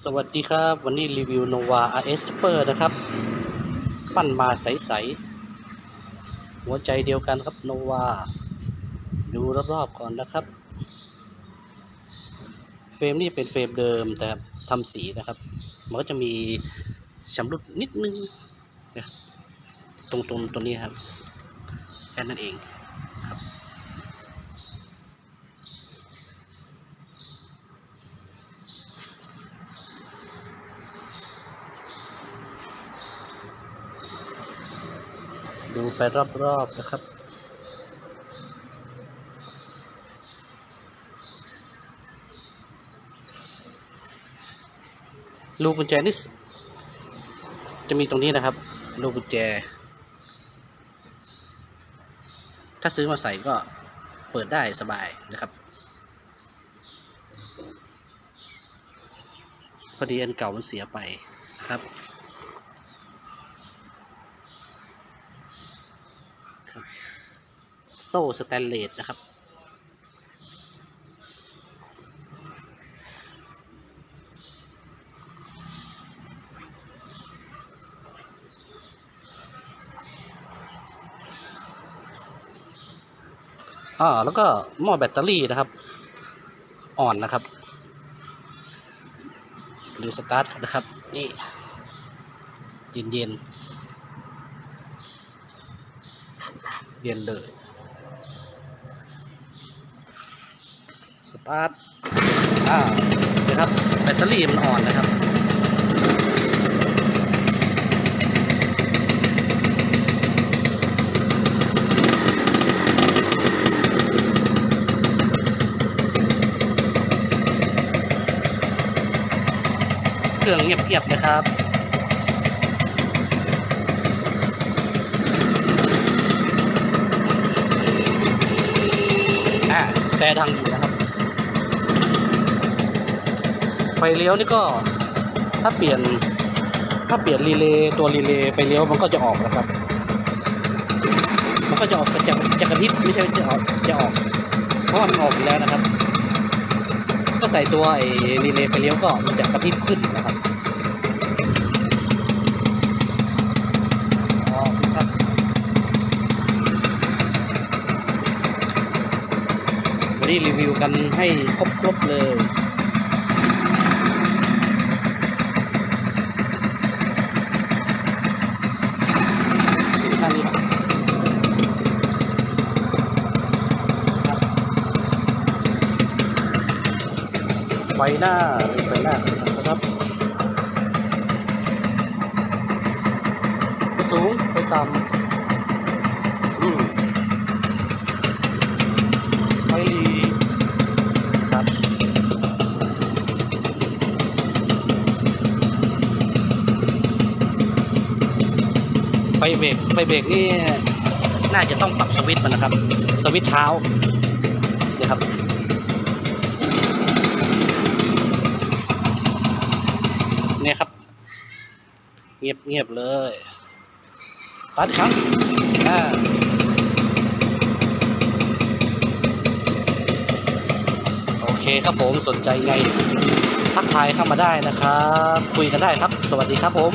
สวัสดีครับ วันนี้รีวิว Nova RS Super นะครับ ปั้นมาใส ๆ หัวใจเดียวกันครับ Nova ดูรอบ ๆ ก่อนนะครับ เฟรมนี่เป็นเฟรมเดิมแต่ทำสีนะครับ มันก็จะมีชำรุดนิดนึงนะครับตรงตรงตัวนี้ครับ แค่นั้นเอง ดูไปรอบๆนะครับ ลูกกุญแจนี่จะมีตรงนี้นะครับ ลูกกุญแจ ถ้าซื้อมาใส่ก็เปิดได้สบายนะครับ พอดีอันเก่ามันเสียไปนะครับ โซ่สแตนเลสนะครับ อ่า แล้วก็หม้อแบตเตอรี่นะครับ อ่อนนะครับดูสตาร์ทนะครับ นี่ เย็นเย็นเย็นเลย ตาร์ทอ่านะครับ แบตเตอรี่มันอ่อนนะครับเครื่องเงียบๆนะครับอ่าแต่ดังอยู่นะครับ ไฟเลี้ยวนี่ก็ถ้าเปลี่ยนถ้าเปลี่ยนรีเลย์ตัวรีเลย์ไฟเลี้ยวมันก็จะออกนะครับ มันก็จะออกจะจะกระพริบไม่ใช่จะออกจะออก เพราะมันออกอยู่แล้วนะครับ ก็ใส่ตัวไอ้รีเลย์ไฟเลี้ยวก็มันจะกระพริบขึ้นนะครับอ๋อครับวันนี้รีวิวกันให้ครบๆเลย ท่านี้ครับไฟหน้าไฟหน้านะครับไฟสูงไฟต่ำอืมไฟลีครับไฟเบรกไฟเบรกนี่น่าจะต้องปรับสวิตช์มันนะครับ สวิตช์เท้านี่ยครับ เนี่ยครับ เงียบเงียบเลย ตัดครับอ่าโอเคครับผมสนใจไง ทักทายเข้ามาได้นะครับ คุยกันได้ครับ สวัสดีครับผม